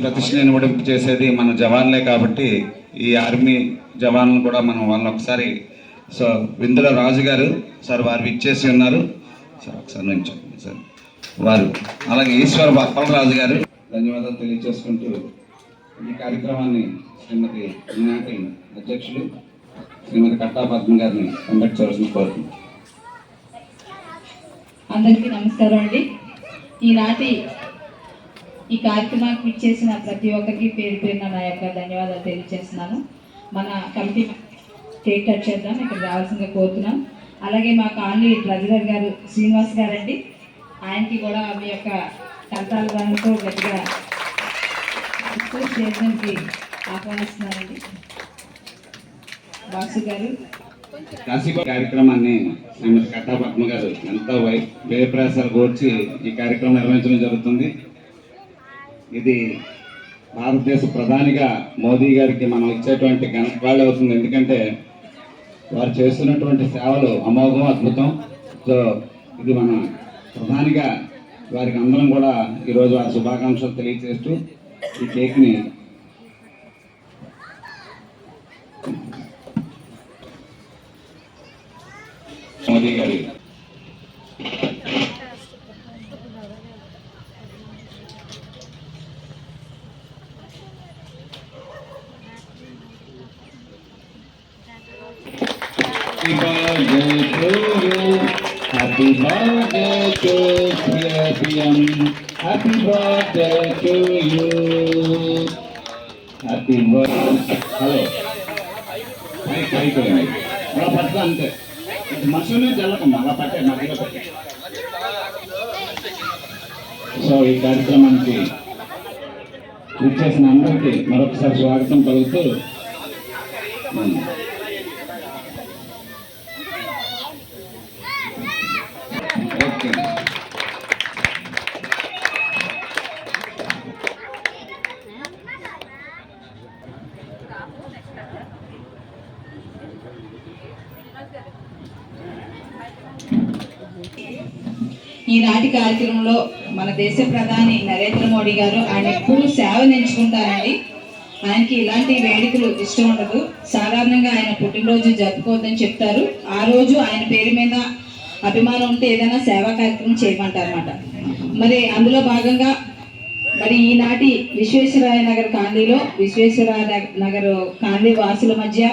ప్రతిష్ట నిలబడింపు చేసేది మన జవాన్లే కాబట్టి ఈ ఆర్మీ జవాన్లు కూడా మనం వాళ్ళని ఒకసారి సో విందుల రాజు గారు సార్ వారు ఇచ్చేసి ఉన్నారు. సార్ ఒకసారి నుంచి సార్. వారు అలాగే ఈశ్వర అప్పలరాజు గారు ధన్యవాదాలు తెలియజేసుకుంటూ ఈ కార్యక్రమాన్ని శ్రీమతి ఈనాటి అధ్యక్షులు శ్రీమతి కట్టాపద్మ గారిని కండక్ట్ చేయాల్సిన కోరుతున్నాను అందరికీ నమస్కారం అండి. ఈనాటి ఈ కార్యక్రమానికి ఇచ్చేసిన ప్రతి ఒక్కరికి పేరు పేరున నా యొక్క ధన్యవాదాలు తెలియజేస్తున్నాను. మన కమిటీ కేక్ కట్ చేద్దాం ఇక్కడ రావాల్సిందిగా కోరుతున్నాం. అలాగే మా కాలనీ ట్రెజరర్ గారు శ్రీనివాస్ గారండి. ఆయనకి కూడా మీ యొక్క కంతాల దానితో గట్టిగా స్టేషన్కి ఆహ్వానిస్తున్నానండి బాసు గారు. కాశీపా కార్యక్రమాన్ని శ్రీమతి కట్టాపద్మ గారు ఎంతో వై వ్యయప్రయాసాలు కోర్చి ఈ కార్యక్రమం నిర్వహించడం జరుగుతుంది. ఇది భారతదేశ ప్రధానిగా మోదీ గారికి మనం ఇచ్చేటువంటి ఘనపాళ్ళు అవుతుంది. ఎందుకంటే వారు చేస్తున్నటువంటి సేవలు అమోఘం అద్భుతం. సో ఇది మన ప్రధానిగా వారికి అందరం కూడా ఈరోజు ఆ శుభాకాంక్షలు తెలియజేస్తూ ఈ కేక్ని మోదీ గారి to dear PM. Happy birthday to you. Happy birthday. Hello పై పైకి వెళ్ళండి. అలా పట్టు అంతే మనుషులే జల్లకమ్మా అలా పట్టే మధ్యలో పట్టే సో ఈ కార్యక్రమానికి విచ్చేసిన అందరికీ మరొకసారి స్వాగతం పలుకుతూ ఈనాటి కార్యక్రమంలో మన దేశ ప్రధాని నరేంద్ర మోడీ గారు ఆయన ఎప్పుడు సేవ ఎంచుకుంటారండి. ఆయనకి ఇలాంటి వేడుకలు ఇష్టం ఉండదు. సాధారణంగా ఆయన పుట్టినరోజు జరుపుకోవద్దని చెప్తారు. ఆ రోజు ఆయన పేరు మీద అభిమానం ఉంటే ఏదైనా సేవా కార్యక్రమం చేయమంటారన్నమాట. మరి అందులో భాగంగా మరి ఈనాటి విశ్వేశ్వరాయ నగర్ కాలనీలో విశ్వేశ్వరాయ నగర్ కాలనీ వాసుల మధ్య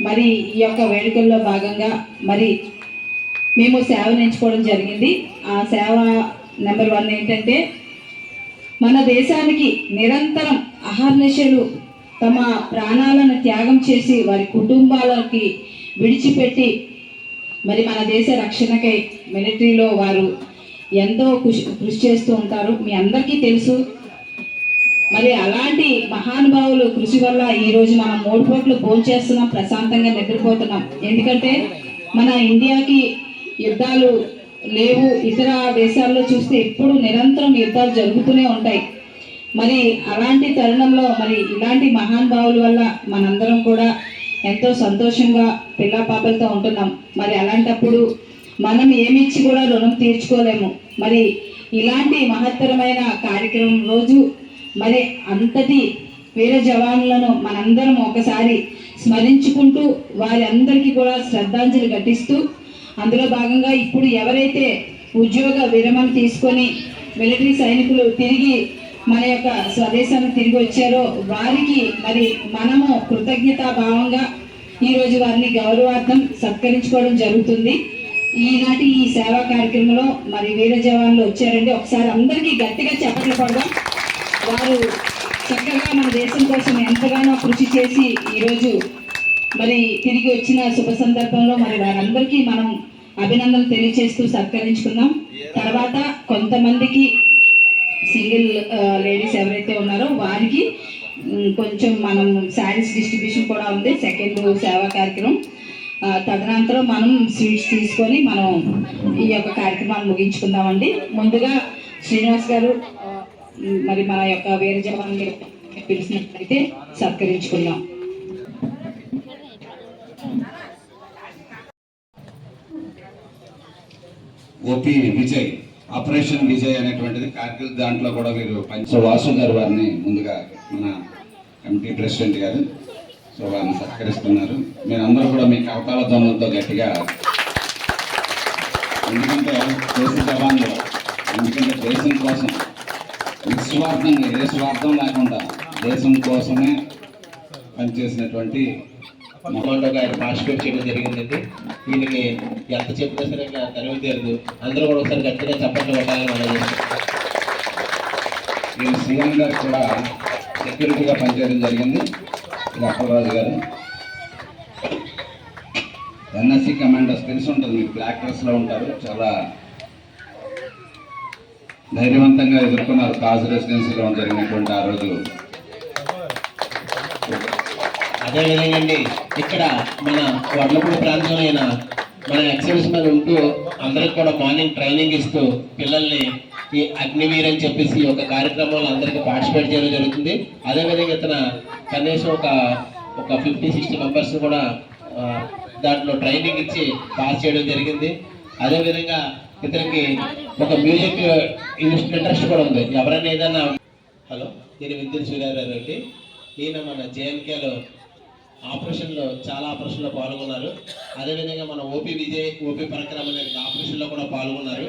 మరి ఈ యొక్క వేడుకల్లో భాగంగా మరి మేము సేవ ఎంచుకోవడం జరిగింది. ఆ సేవ నెంబర్ వన్ ఏంటంటే మన దేశానికి నిరంతరం అహర్నిశలు తమ ప్రాణాలను త్యాగం చేసి వారి కుటుంబాలకి విడిచిపెట్టి మరి మన దేశ రక్షణకై మిలిటరీలో వారు ఎంతో కృషి కృషి చేస్తూ ఉంటారు. మీ అందరికీ తెలుసు. మరి అలాంటి మహానుభావులు కృషి వల్ల ఈరోజు మనం మూడు పూట్లు భోంచేస్తున్నాం ప్రశాంతంగా నిద్రపోతున్నాం. ఎందుకంటే మన ఇండియాకి యుద్ధాలు లేవు. ఇతర దేశాల్లో చూస్తే ఎప్పుడు నిరంతరం యుద్ధాలు జరుగుతూనే ఉంటాయి. మరి అలాంటి తరుణంలో మరి ఇలాంటి మహానుభావుల వల్ల మనందరం కూడా ఎంతో సంతోషంగా పిల్ల పాపలతో ఉంటున్నాం. మరి అలాంటప్పుడు మనం ఏమిచ్చి కూడా రుణం తీర్చుకోలేము. మరి ఇలాంటి మహత్తరమైన కార్యక్రమం రోజు మరి అంతటి వీర జవాన్లను మనందరం ఒకసారి స్మరించుకుంటూ వారి అందరికీ కూడా శ్రద్ధాంజలి ఘటిస్తూ అందులో భాగంగా ఇప్పుడు ఎవరైతే ఉద్యోగ విరమణ తీసుకొని మిలిటరీ సైనికులు తిరిగి మన యొక్క స్వదేశానికి తిరిగి వచ్చారో వారికి మరి మనము కృతజ్ఞతా భావంగా ఈరోజు వారిని గౌరవార్థం సత్కరించుకోవడం జరుగుతుంది. ఈనాటి ఈ సేవా కార్యక్రమంలో మరి వీర జవాన్లు వచ్చారండి. ఒకసారి అందరికీ గట్టిగా చెప్పట్లు పడదాం వారు చక్కగా మన దేశం కోసం ఎంతగానో కృషి చేసి ఈరోజు మరి తిరిగి వచ్చిన శుభ సందర్భంలో మరి వారందరికీ మనం అభినందనలు తెలియజేస్తూ సత్కరించుకున్నాం తర్వాత కొంతమందికి సింగిల్ లేడీస్ ఎవరైతే ఉన్నారో వారికి కొంచెం మనం శారీస్ డిస్ట్రిబ్యూషన్ కూడా ఉంది సెకండ్ సేవా కార్యక్రమం. తదనంతరం మనం స్వీట్స్ తీసుకొని మనం ఈ యొక్క కార్యక్రమాన్ని ముగించుకుందామండి. ముందుగా శ్రీనివాస్ గారు మరి మన యొక్క వీర జవాన్ పిలిచినట్లయితే సత్కరించుకుందాం. ఓపీ విజయ్ ఆపరేషన్ విజయ్ అనేటువంటిది కార్గిల్ దాంట్లో కూడా వీరు పని సో వాసు గారు వారిని ముందుగా మన కమిటీ ప్రెసిడెంట్ గారు సో వారిని నేను అందరూ కూడా మీ కవతాల ధ్వనులతో గట్టిగా ఎందుకంటే దేశ జవాన్లు ఎందుకంటే దేశం కోసం నిస్వార్థంగా ఏ స్వార్థం లేకుండా దేశం కోసమే పనిచేసినటువంటి మొహంలోకి ఆయన పార్టిసిపేట్ చేయడం జరిగిందండి. వీళ్ళకి ఎంత చెప్పినా సరే ఇంకా తనివి తీరదు అందరూ కూడా ఒకసారి గట్టిగా చప్పట్లు కొట్టాలని మనం నేను సీఎం గారు కూడా సెక్యూరిటీగా పనిచేయడం జరిగింది. ఇది అప్పలరాజు గారు. ఎన్ఎస్సి కమాండర్స్ తెలిసి ఉంటుంది మీకు బ్లాక్ డ్రెస్లో ఉంటారు. చాలా ధైర్యవంతంగా ఎదుర్కొన్నారు. కాజు రెసిడెన్సీలో జరిగినటువంటి ఆ రోజు అదేవిధంగా అండి ఇక్కడ మన వడ్లపూడి ప్రాంతంలో మన ఎక్సైజ్ మీద ఉంటూ అందరికి కూడా మార్నింగ్ ట్రైనింగ్ ఇస్తూ పిల్లల్ని ఈ అగ్నివీర్ అని చెప్పేసి ఒక కార్యక్రమంలో అందరికీ పార్టిసిపేట్ చేయడం జరుగుతుంది. అదేవిధంగా ఇతను కనీసం ఒక ఒక ఫిఫ్టీ సిక్స్టీ మెంబర్స్ కూడా దాంట్లో ట్రైనింగ్ ఇచ్చి పాస్ చేయడం జరిగింది. అదేవిధంగా ఇతనికి ఒక మ్యూజిక్ ఇంట్రెస్ట్ కూడా ఉంది. ఎవరైనా ఏదైనా హలో నేను విద్యుత్ సూర్యారావు రెడ్డి ఈయన మన జేఎన్కేలో ఆపరేషన్లో చాలా ఆపరేషన్లో పాల్గొన్నారు. అదేవిధంగా మన ఓపీ విజయ్ ఓపీ పరక్రమ్ అనే ఆపరేషన్లో కూడా పాల్గొన్నారు.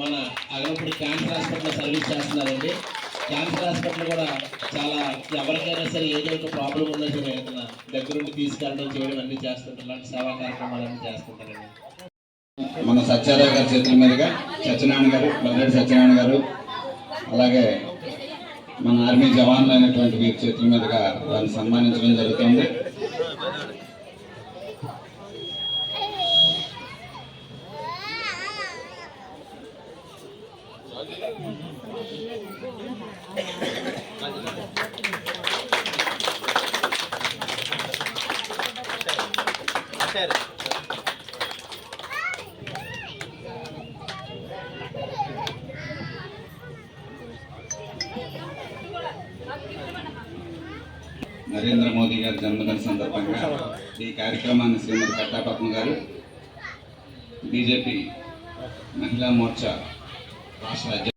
మన అగలపూడి క్యాన్సర్ హాస్పిటల్లో సర్వీస్ చేస్తున్నారండి. క్యాన్సర్ హాస్పిటల్ కూడా చాలా ఎవరికైనా సరే ఏదో ఒక ప్రాబ్లం ఉన్నా సరే ఏదైనా దగ్గరుండి తీసుకెళ్ళడం చేయడం అన్ని చేస్తుంటారు. ఇలాంటి సేవా కార్యక్రమాలన్నీ చేస్తుంటారండి. మన సత్యారావు గారి చేతుల మీదుగా సత్యనారాయణ గారు బల్లెడి సత్యనారాయణ గారు అలాగే మన ఆర్మీ జవాన్లు అయినటువంటి వీరి చేతుల మీదుగా వారిని సన్మానించడం జరుగుతుంది. నరేంద్ర గారి జన్మదిన సందర్భంగా ఈ కార్యక్రమాన్ని శ్రీమతి కట్టాపద్మ గారు బీజేపీ మహిళా మోర్చా రాష్ట్ర అధ్యక్షులు.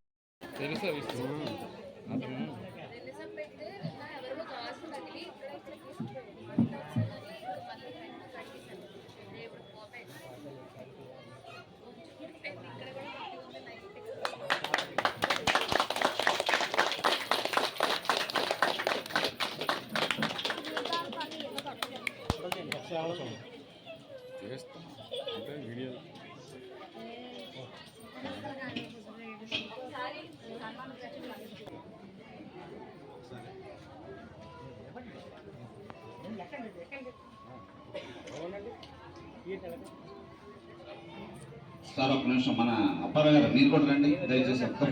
సార్ ఒక నిమిషం. మన అప్పారావు గారు మీరు కూడా రండి. దయచేసి ఒక్క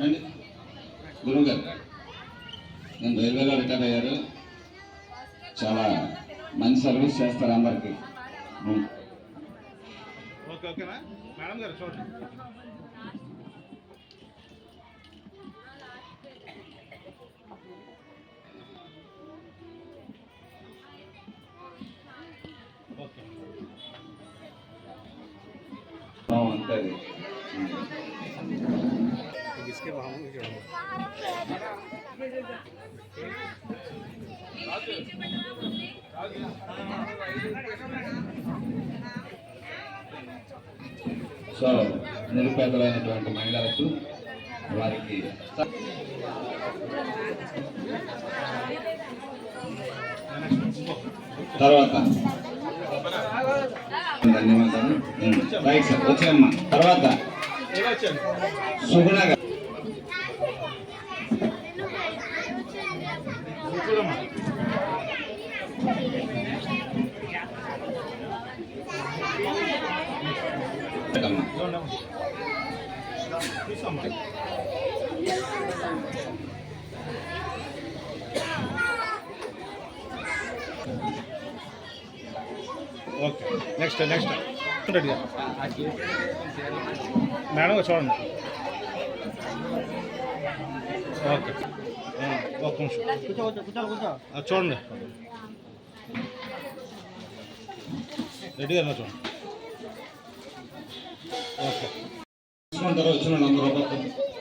రండి. గురువు గారు నేను రైల్వేలో రిటైర్ అయ్యారు. చాలా మంచి సర్వీస్ చేస్తారు అందరికి. ఓకే ఓకేనా? మేడం గారు చూడండి. ఉంటుంది. సో నిరుపేదలైనటువంటి మహిళలకు వారికి తర్వాత రైట్ సార్ వచ్చాయమ్మా తర్వాత సుగుణ గారు చూడమ్మా అమ్మా. చూడమ్మా చూసమ్మా ఓకే నెక్స్ట్ నెక్స్ట్ రెడీగా మేడం చూడండి. ఓకే. ఆ, ఒక్క నిమిషం. చూడండి. రెడీగా ఉన్నా చూడండి. తీసుకుంటారు వచ్చిన వాళ్ళందరూ? రూపాయలు